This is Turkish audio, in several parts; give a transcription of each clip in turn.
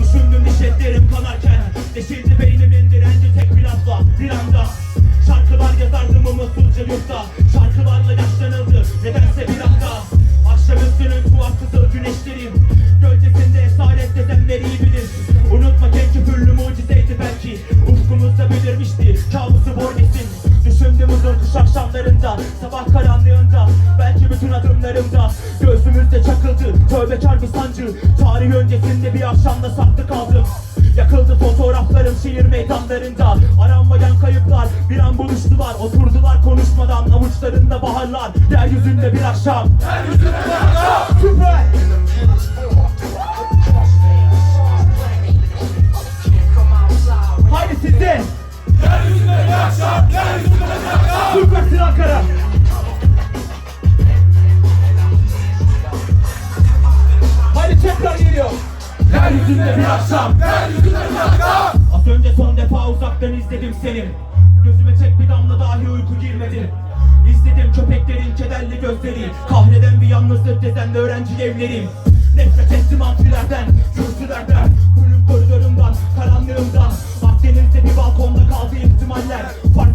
Düşündüm diş etlerim kanarken Deşildi beynimin direnci tek bir lafla Bir anda. Şarkılar yazardım umutsuzca yurtta Uzun kış akşamlarında Sabah karanlığında Belki bütün adımlarımda. Gözümüzde çakıldı Tövbekar bir sancı. Tarih öncesinde bir akşamda saklı kaldım. Yakıldı fotoğraflarım şehir meydanlarında. Aranmayan kayıplar bir an buluştular. Oturdular konuşmadan avuçlarında baharlar. Yeryüzünde bir akşam. Yeryüzünde bir akşam. Süper Haydi sizde Süpersin Ankara. Haydi tekrar geliyor. Yeryüzünde bir akşam Az önce son defa uzaktan izledim seni. Gözüme tek bir damla dahi uyku girmedi. İzledim köpeklerin kederli gözleri. Kahreden bir yalnızlık gezen öğrenci evlerim. Nefret ettim amfilerden, kürsülerden. Bölüm koridorumdan, karanlığımdan. Akdeniz'de bir balkonda kaldı ihtimaller. Fark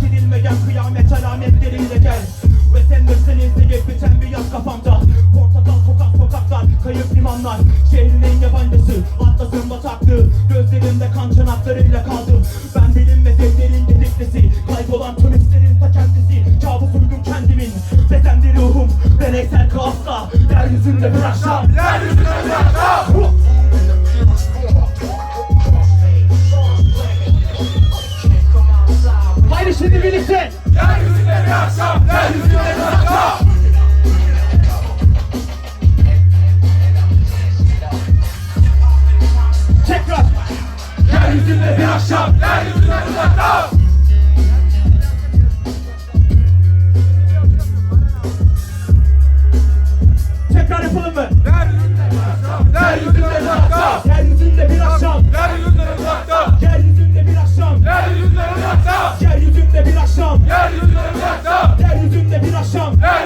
alametleriyle gel. Ve sen de izleyip biten bir yaz kafamda. Portakal sokak sokaklar, kayıp limanlar. Şehrin en yabancısı, atlasın bataklığı. Gözlerimde kan çanaklarıyla kaldım. Ben bilinmez evlerin gediklisi Kaybolan turistlerin ta kendisi. Kabus uydum kendimin. Bedendi ruhum, deneysel kaosla. Yeryüzünde bir akşam Yeryüzünde bir akşam. Haydi şimdi birlikte Yaşa, yeryüzüne yaşa. Tekrar. Yeryüzünde bir akşam, yeryüzüne uzakta. Tekrar yapalım mı? Yeryüzünde bir akşam, yeryüzüne uzakta. Yeryüzünde bir akşam, yeryüzüne uzakta. Come.